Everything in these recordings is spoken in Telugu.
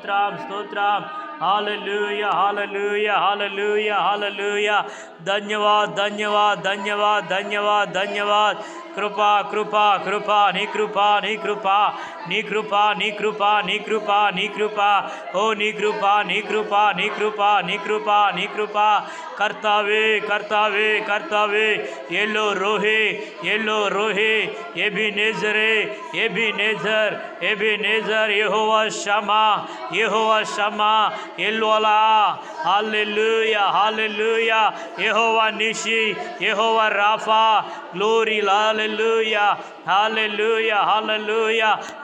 స్తోత్రం స్తోత్రం. హాలూయ హాలూయ హాలూయ హాలూయ ధన్యవాద్ ధన్యవాద్. कृपा कृपा कृपा निकृपा निकृपा निकृपा निकृपा निकृपा निकृपा ओ निकृपा निकृपा निकृपा निकृपा निकृपा कर्तव्य कर्तव्य कर्तव्य ये लो रोहे ये लो रोहे ये भी नेजरे ये भी नेजर ये भी नेजर ये हो शमा ये हो शमा ये लोला हालेलुया हालेलुया ये हो निशी ये हो राफा ग्लोरी लाल ಹಾಲೆಲ್ಲೂಯ ಹಾಲೆಲ್ಲೂಯ ಹಾಲೆಲ್ಲೂಯ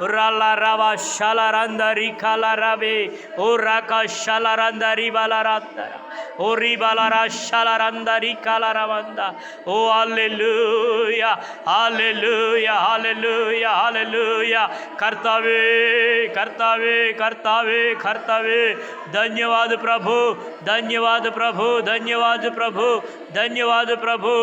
ರಲ ರವ ಶಲರಂದರಿ ಕಲರವೆ ಓ ರಕ ಶಲರಂದರಿ ಬಲರಂದರ ಓ ರಿ ಬಲರ ಶಲರಂದರಿ ಕಲರವಂದ ಓ ಅಲ್ಲೆಲ್ಲೂಯ ಹಾಲೆಲ್ಲೂಯ ಹಾಲೆಲ್ಲೂಯ ಹಾಲೆಲ್ಲೂಯ ಕರ್ತವೇ ಕರ್ತವೇ ಕರ್ತವೇ ಕರ್ತವೇ ಧನ್ಯವಾದ ಪ್ರಭು ಧನ್ಯವಾದ ಪ್ರಭು ಧನ್ಯವಾದ ಪ್ರಭು ಧನ್ಯವಾದ ಪ್ರಭು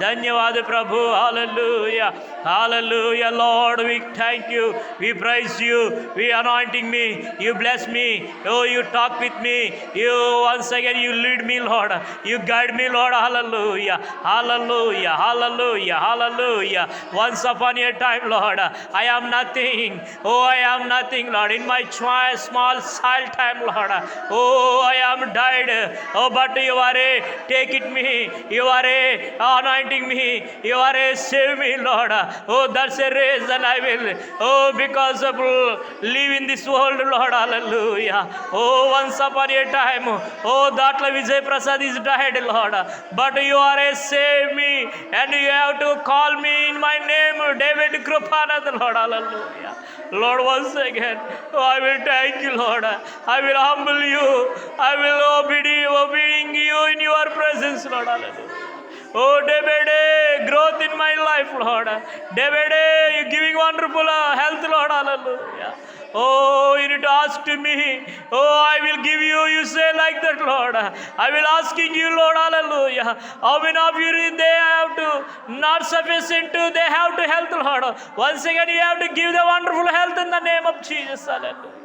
ಧನ್ಯವಾದ ಪ್ರಭು ಹಾಲೆಲ್ಲೂ Hallelujah. Hallelujah, Lord. We thank you. We praise you. We anointing me. You bless me. Oh, you talk with me. You once again you lead me, Lord. You guide me, Lord. Hallelujah. Hallelujah. Hallelujah. Hallelujah. Once upon a time, Lord, I am nothing. Oh, I am nothing, Lord. In my small child time, Lord. Oh, I am died. Oh, but you are a take it me. You are a anointing me. You are a save me. Lord oh that's a reason i will oh because of live in this world lord hallelujah oh once upon a time oh datla vijay prasad is died lord but you are a save me and you have to call me in my name david krupanad lord hallelujah Lord, once again, oh, I will thank you, Lord. I will humble you. I will obey, obeying you in your presence, Lord. Hallelujah. Oh, day by day, growth in my life, Lord. Day by day, you giving wonderful uh, health, Lord. Hallelujah. Oh, you need to ask to me. Oh, I will give you. You say like that, Lord. I will asking you, Lord. Hallelujah. How many of you they have to not sufficient to they have to health, Lord. Once again, you have to give the wonderful health in the name of Jesus. Hallelujah.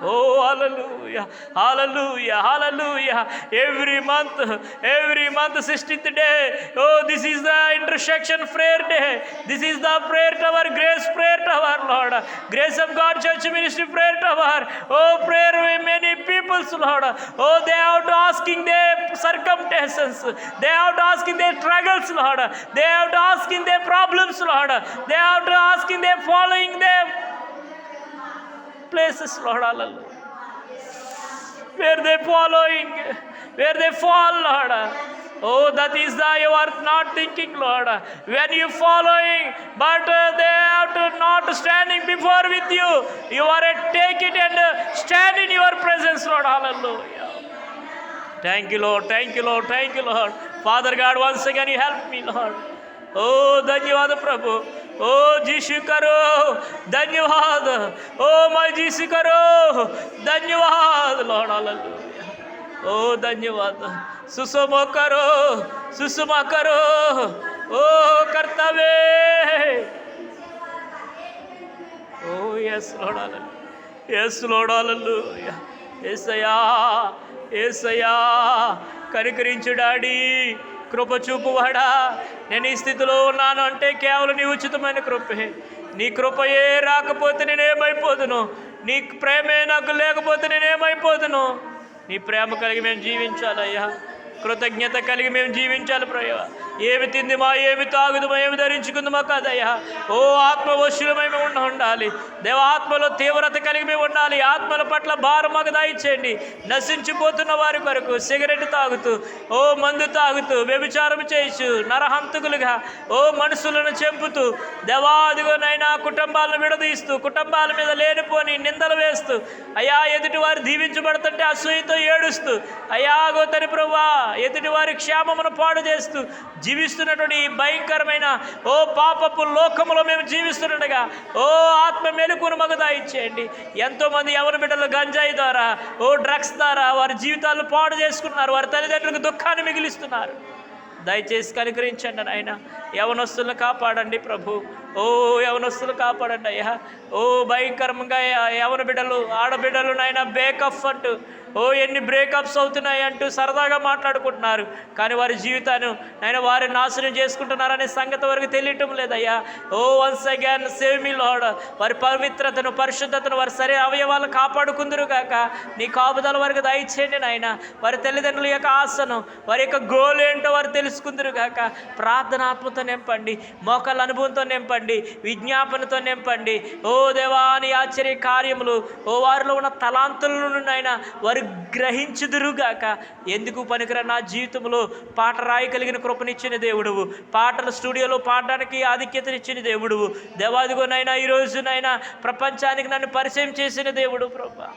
Oh, hallelujah, hallelujah, hallelujah. Every month, every month, 16th day. Oh, this is the intersection prayer day. This is the prayer tower, grace prayer tower, Lord. Grace of God Church Ministry prayer tower. Oh, prayer with many peoples, Lord. Oh, they are asking their circumstances. They are asking their struggles, Lord. They are asking their problems, Lord. They are asking their following them places, Lord. Where they following, where they fall, Lord. Oh, that is the you are not thinking, Lord. When you following, but uh, they are not standing before with you. You are a take it and stand in your presence, Lord. Hallelujah. Thank you, Lord. Thank you, Lord. Thank you, Lord. Father God, once again you help me, Lord. Oh, that you are the Prophet. ओ जीशु करो धन्यवाद ओ मैं जीशु करो धन्यवाद लॉर्ड हालेलुया ओ धन्यवाद सुषमा करो सुषमा करो ओ कर्तव्य ఓ ఎస్ లోడాలి ఎస్ లోడాలూయ ఏసయ్యా ఏసయ్యా కనికరించు డాడీ కృప చూపువాడా నేను ఈ స్థితిలో ఉన్నాను అంటే కేవలం నీ ఉచితమైన కృపే. నీ కృపయే రాకపోతే నేనేమైపోదును? నీ ప్రేమే నాకు లేకపోతే నేనేమైపోదును? నీ ప్రేమ కలిగి మేము జీవించాలయ్యా. కృతజ్ఞత కలిగి మేము జీవించాలి ప్రయవ ఏమి తిందిమా ఏమి తాగుదుమా ఏమి ధరించుకుందుమా కదయ్యా? ఓ ఆత్మ వశులమై మేము ఉండాలి. దేవ ఆత్మలో తీవ్రత కలిగి మేము ఉండాలి. ఆత్మల పట్ల భారం మాకు దాయిచ్చేయండి నశించిపోతున్న వారి కొరకు సిగరెట్ తాగుతూ ఓ మందు తాగుతూ వ్యభిచారం చేయిచు నరహంతకులుగా ఓ మనుషులను చెంపుతూ దేవాదిగోనైనా కుటుంబాలను విడదీస్తూ కుటుంబాల మీద లేనిపోని నిందలు వేస్తూ అయ్యా ఎదుటి వారు దీవించబడుతుంటే అసూయతో ఏడుస్తూ అయ్యాగో గోతని ప్రభా ఎదుటి వారి క్షేమమును పాడు చేస్తూ జీవిస్తున్నటువంటి ఈ భయంకరమైన ఓ పాపపు లోకములో మేము జీవిస్తుండగా ఓ ఆత్మ మెలుకును మగ దాయిచ్చేయండి. ఎంతోమంది ఎవరి బిడ్డలు గంజాయి ద్వారా ఓ డ్రగ్స్ ద్వారా వారి జీవితాలు పాడు చేసుకున్నారు వారి తల్లిదండ్రులకు దుఃఖాన్ని మిగిలిస్తున్నారు. దయచేసి కనుకరించండి నాయన. యవనస్తులను కాపాడండి ప్రభు. ఓ యవనస్తులు కాపాడండి అయ్యా. ఓ భయంకరంగా యవన బిడ్డలు ఆడబిడ్డలు నాయన బేకఫ్ అంటూ ఓ ఎన్ని బ్రేకప్స్ అవుతున్నాయి అంటూ సరదాగా మాట్లాడుకుంటున్నారు. కానీ వారి జీవితాన్ని నాయన వారి నాశనం చేసుకుంటున్నారనే సంగతి వరకు తెలియటం లేదయ్యా. ఓ once again save me Lord వారి పవిత్రతను పరిశుద్ధతను వారి సరే అవయవాలను కాపాడుకుందరు గాక. నీ కాపుదల వరకు దయచేయండి నాయన. వారి తల్లిదండ్రుల యొక్క ఆశను వారి యొక్క గోల్ ఏంటో వారు తెలుసుకుందరు గాక. ప్రార్థనాత్మతో నింపండి మోకాళ్ళ అనుభవంతో నింపండి విజ్ఞాపనతో నింపండి. ఓ దేవాని ఆశ్చర్య కార్యములు. ఓ వారిలో ఉన్న తలాంతులను నాయన వారి గ్రహించుదురుగాక. ఎందుకు పనికిరా నా జీవితంలో పాట రాయగలిగిన కృపనిచ్చిన దేవుడువు? పాటల స్టూడియోలో పాడడానికి ఆధిక్యతనిచ్చిన దేవుడువు. దేవాదిగోనైనా ఈరోజునైనా ప్రపంచానికి నన్ను పరిచయం చేసిన దేవుడు ప్రభా.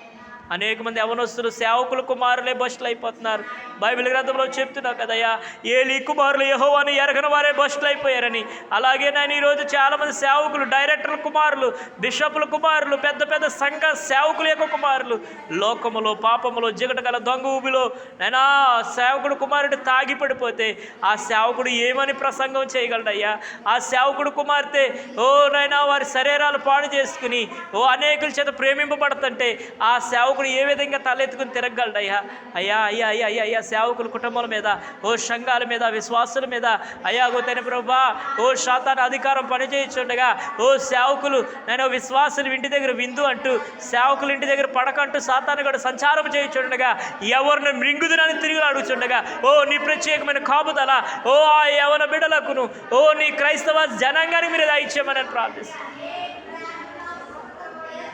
అనేక మంది యవనస్తులు సేవకుల కుమారులే బస్సులు అయిపోతున్నారు బైబిల్ గ్రంథంలో చెప్తున్నావు కదయ్యా ఏలి కుమారులు యహో అని ఎరగని వారే బస్టులు అయిపోయారని అలాగే నేను ఈరోజు చాలామంది సేవకులు డైరెక్టర్ల కుమారులు బిషపుల కుమారులు పెద్ద పెద్ద సంఘ సేవకుల యొక్క కుమారులు లోకములో పాపములో జిగటగల దొంగ ఊబిలో నైనా సేవకుడు కుమారుడు తాగి పడిపోతే ఆ సేవకుడు ఏమని ప్రసంగం చేయగలడయ్యా? ఆ సేవకుడు కుమార్తె ఓ నైనా వారి శరీరాలు పాడు చేసుకుని ఓ అనేకుల చేత ప్రేమింపబడుతుంటే ఆ సేవకుడు ఏ విధంగా తలెత్తుకుని తిరగలడు అయ్యా అయ్యా అయ్యా అయ్యా అయ్యా అయ్యా సేవకుల కుటుంబాల మీద ఓ సంఘాల మీద విశ్వాసుల మీద అయ్యా గోతని ప్రభా ఓ శాతాన్ని అధికారం పనిచేయించుండగా ఓ సేవకులు నేను విశ్వాసులు ఇంటి దగ్గర విందు అంటూ సేవకులు ఇంటి దగ్గర పడకంటూ సాతాన్ని కూడా సంచారం చేయించుండగా ఎవరిని మృంగుదునని తిరిగి అడుగుచుండగా ఓ నీ ప్రత్యేకమైన కాపుదల ఓ ఆ యవన బిడలకును ఓ నీ క్రైస్తవ జనాంగానికి మీరు దయచేయమని ప్రార్థిస్తాను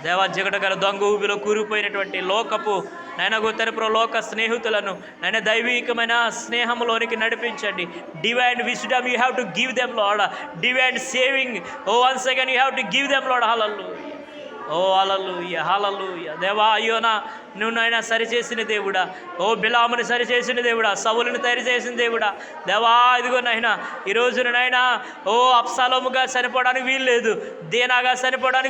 దేవా జగట గల దొంగ ఊబిలో కూరిపోయినటువంటి లోకపు నైనా గుత్తరపుర లోక స్నేహితులను నైనా దైవికమైన స్నేహంలోనికి నడిపించండి. Divine wisdom you have to give them lord divine saving oh once again you have to give them lord హలల్లు ఓ అలలు హలలు దేవా అయ్యోనా నువ్వు నాయన సరిచేసిన దేవుడా. ఓ బిలాముని సరిచేసిన దేవుడా. సవులను తయారు చేసిన దేవుడా. దేవా ఇదిగో నాయన ఈ రోజున నాయన ఓ అప్సాలోముగా చనిపోవడానికి వీలు లేదు. దీనాగా చనిపోవడానికి